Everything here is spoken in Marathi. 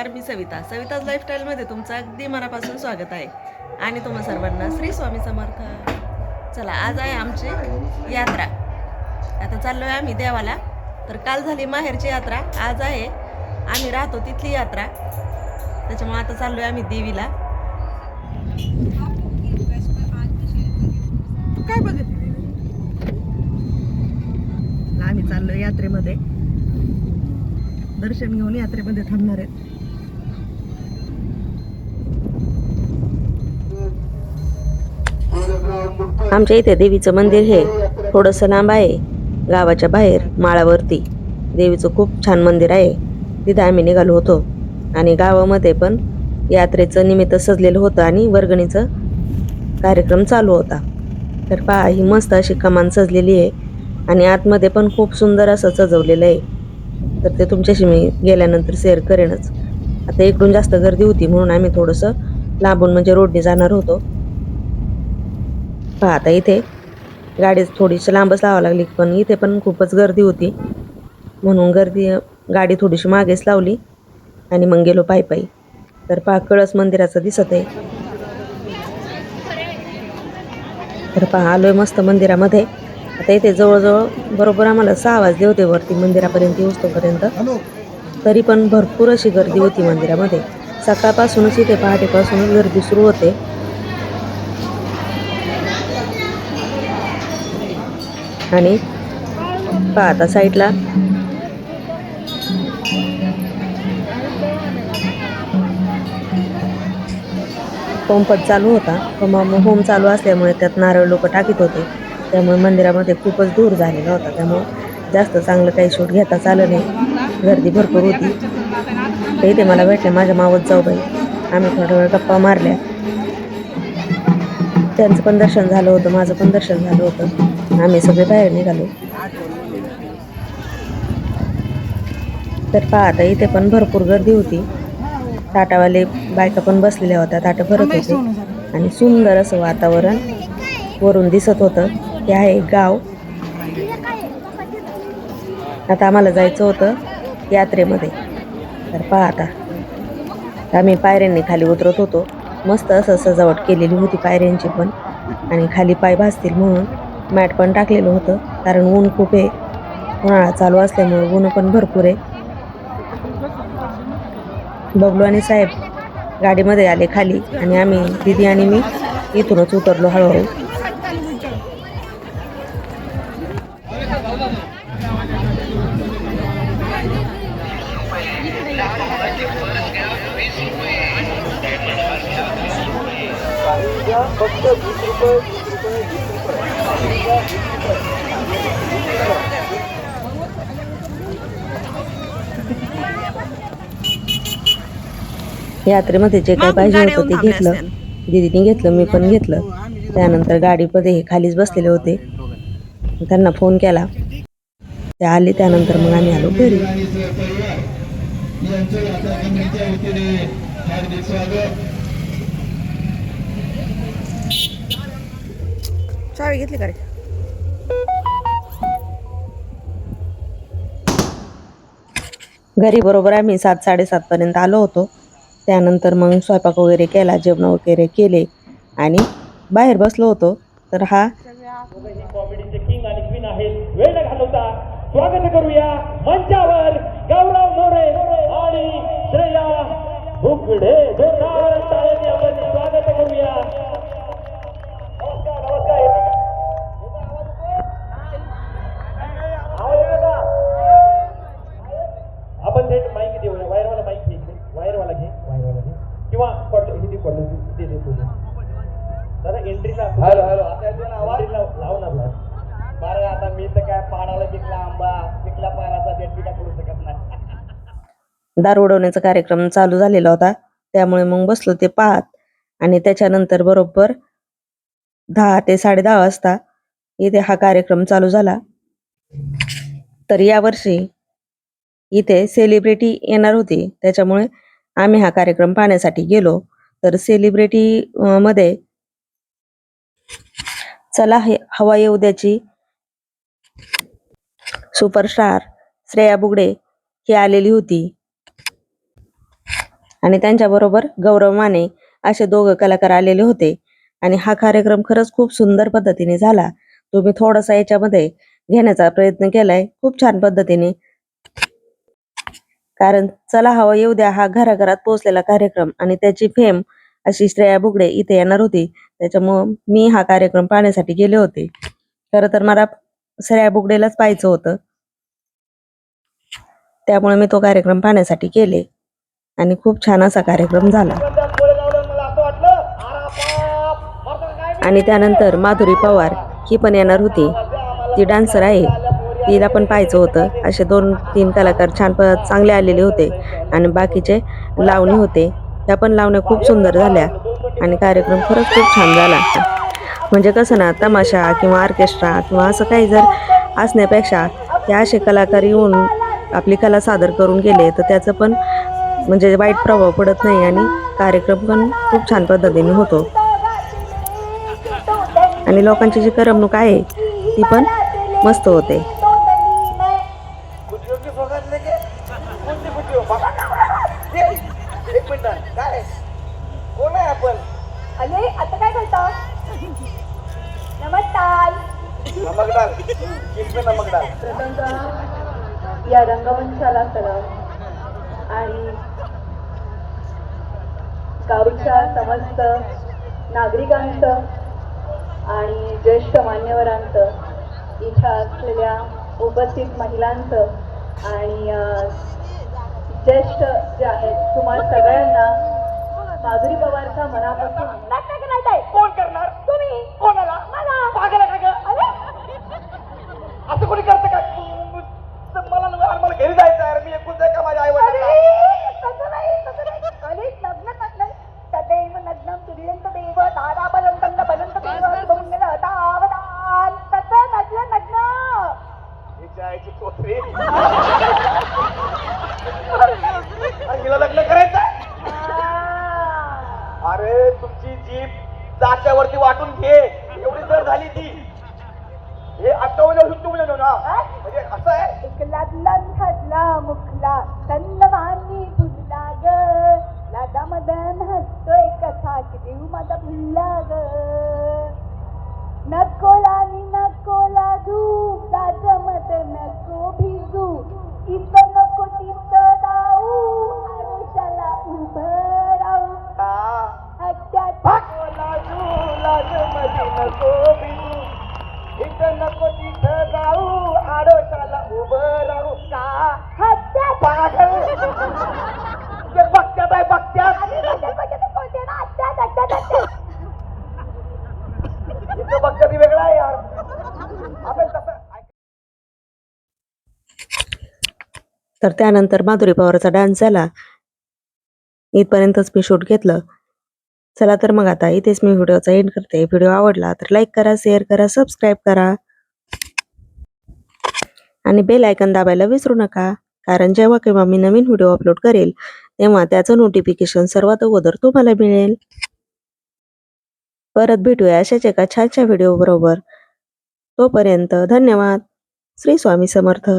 नमस्कार मी सविता. सविताज लाईफस्टाईलमध्ये तुमचं अगदी मनापासून स्वागत आहे. आणि तुम्हा सर्वांना श्री स्वामी समर्थ. चला आज आहे आमची यात्रा. आता चाललो आहे आम्ही देवाला. तर काल झाली माहेरची यात्रा आज आहे. आम्ही राहतो तिथली यात्रा. त्याच्यामुळे आता चाललो आहे आम्ही देवीला. तू काय बघत आम्ही चाललो यात्रेमध्ये. दर्शन घेऊन यात्रेमध्ये थांबणार आहेत. आमच्या इथे देवीचं मंदिर हे थोडंसं लांब आहे. गावाच्या बाहेर माळावरती. देवीचं खूप छान मंदिर आहे. तिथे आम्ही निघालो होतो. आणि गावामध्ये पण यात्रेचं निमित्त सजलेलं होतं आणि वर्गणीचं कार्यक्रम चालू होता. तर पहा ही मस्त अशी कमान सजलेली आहे. आणि आतमध्ये पण खूप सुंदर असं सजवलेलं आहे. तर ते तुमच्याशी मी गेल्यानंतर शेअर करेनच. आता इकडून जास्त गर्दी होती म्हणून आम्ही थोडंसं लांबून म्हणजे रोडने जाणार होतो. पहा आता इथे. गाडी थोडीशी लांबच लावावी लागली पण इथे पण खूपच गर्दी होती. म्हणून गर्दी गाडी थोडीशी मागेच लावली आणि मग गेलो पायी पायी तर पहा कळस मंदिराचं दिसत आहे. तर पहा आलोय मस्त मंदिरामध्ये. आता इथे जवळजवळ बरोबर आम्हाला सहा वाजले होते वरती मंदिरापर्यंत येऊस्तोपर्यंत. तरी पण भरपूर अशी गर्दी होती मंदिरामध्ये. सकाळपासूनच इथे पहाटेपासूनच गर्दी सुरू होते. आणि पहा आता साईडला. होमपट चालू होता. पण मग होम चालू असल्यामुळे त्यात नारळ लोक टाकीत होते. त्यामुळे मंदिरामध्ये खूपच दूर झालेला होता. त्यामुळे जास्त चांगलं काही शूट घेता चालं नाही. गर्दी भरपूर होती. तर इथे मला भेटले माझ्या मावत जाऊ बाई आम्ही थोडा वेळ गप्पा मारल्या. त्यांचं पण दर्शन झालं होतं. माझं पण दर्शन झालं होतं. आम्ही सगळे बाहेर निघालो. तर पहा आता इथे पण भरपूर गर्दी होती. ताटावाले बायका पण बसलेल्या होत्या ताटं भरत होते. आणि सुंदर असं वातावरण वरून दिसत होतं. ते आहे एक गाव. आता आम्हाला जायचं होतं यात्रेमध्ये. तर पहा आता. आम्ही पायऱ्यांनी खाली उतरत होतो. मस्त असं सजावट केलेली होती पायऱ्यांची पण. आणि खाली पाय भाजतील म्हणून. मॅट पण टाकलेलं होतं. कारण ऊन खूप आहे. उन्हाळा चालू असल्यामुळे ऊन पण भरपूर आहे. बबलू आणि साहेब गाडीमध्ये आले खाली आणि आम्ही दिदी आणि मी इथूनच उतरलो हळूहळू. यात्रेमध्ये जे काय पाहिजे होतं ते घेतलं. दिदीने घेतलं मी पण घेतलं. त्यानंतर गाडीमध्ये हे खालीच बसलेले होते. त्यांना फोन केला. ते आले त्यानंतर मग आम्ही आलो घरी. स्वागत. चावी घेतली का रे? घरी बरोबर आम्ही सात साडेसात पर्यंत आलो होतो. त्यानंतर मग स्वयंपाक वगैरे केला जेवण वगैरे केले आणि बाहेर बसलो होतो. तर हा कॉमेडीचे किंग आणि क्वीन आहेत. वेळ न घालवता स्वागत करूया मंचावर गौरव मोरे आणि श्रेया. भुकडे कॉल हे दे कॉल दे दे तुझे दादा एंट्रीला हॅलो हॅलो. आता येतोय ना आवाज? एंट्रीला लाव ना ब्लाउज बरं आता मी तर काय पाडाला पिकला आंबा. पिकला पाराचा काय करू शकत नाही दार उडवण्याचा कार्यक्रम चालू झालेला होता. त्यामुळे मग बसलो ते पाहत. आणि त्याच्यानंतर बरोबर दहा ते साडे दहा वाजता इथे हा कार्यक्रम चालू झाला. तर यावर्षी इथे सेलिब्रिटी येणार होती. त्याच्यामुळे आम्ही हा कार्यक्रम पाहण्यासाठी गेलो. तर सेलिब्रिटी मध्ये चला हे हवा येऊ द्याची. सुपरस्टार श्रेया बुगडे ही आलेली होती. आणि त्यांच्याबरोबर गौरव माने असे दोघं कलाकार आलेले होते. आणि हा कार्यक्रम खरंच खूप सुंदर पद्धतीने झाला. तुम्ही थोडासा याच्यामध्ये घेण्याचा प्रयत्न केलाय. खूप छान पद्धतीने कारण चला हवा येऊ द्या हा घराघरात पोहोचलेला कार्यक्रम आणि त्याची फेम अशी श्रेया बुगडे इथे येणार होती. त्याच्यामुळं मी हा कार्यक्रम पाहण्यासाठी गेले होते. खरं तर मला श्रेया बुगडेलाच पाहायचं होतं. त्यामुळे मी तो कार्यक्रम पाहण्यासाठी गेले आणि खूप छान असा कार्यक्रम झाला. आणि त्यानंतर माधुरी पवार ही पण येणार होती. ती डान्सर आहे. तिला पण पाहायचं होतं. असे दोन तीन कलाकार छान प चांगले आलेले होते. आणि बाकीचे लावणी होते. त्या पण लावण्या खूप सुंदर झाल्या. आणि कार्यक्रम खरंच खूप छान झाला. म्हणजे कसं ना तमाशा किंवा ऑर्केस्ट्रा किंवा असं काही जर असण्यापेक्षा हे असे कलाकार येऊन आपली कला सादर करून गेले तर त्याचं पण म्हणजे वाईट प्रभाव पडत नाही आणि कार्यक्रम पण खूप छान पद्धतीने होतो. आणि लोकांची जी करमणूक आहे ती पण मस्त होते. नमकदार. किसमे नमकदार. प्रथमतः या रंगमंचाला सलाम. आणि गावच्या समस्त नागरिकांचं आणि ज्येष्ठ मान्यवरांचं इथं असलेल्या उपस्थित महिलांचं आणि ज्येष्ठ जे आहेत तुम्हाला सगळ्यांना माधुरी पवारचा मनापासून जर झाली ती हे अठ्ठावन्न हिंदू म्हणजे ना. म्हणजे असं आहे. लादला मुखला तन्नवानी फुलला ग. लादा मदन हसतोय कसा की देव माझा फुलला ग. नको लानी नको लागू तर त्यानंतर माधुरी पवारचा डान्स झाला. इथपर्यंतच मी शूट घेतलं. चला तर मग आता इथेच मी व्हिडिओचा एंड करते. व्हिडिओ आवडला तर लाईक करा शेअर करा सबस्क्राईब करा. आणि बेल आयकन दाबायला विसरू नका कारण जेव्हा केव्हा मी नवीन व्हिडिओ अपलोड करेल तेव्हा त्याचं नोटिफिकेशन सर्वात अगोदर तुम्हाला मिळेल. परत भेटूया अशाच एका छानशा व्हिडिओ बरोबर. तोपर्यंत धन्यवाद. श्री स्वामी समर्थ.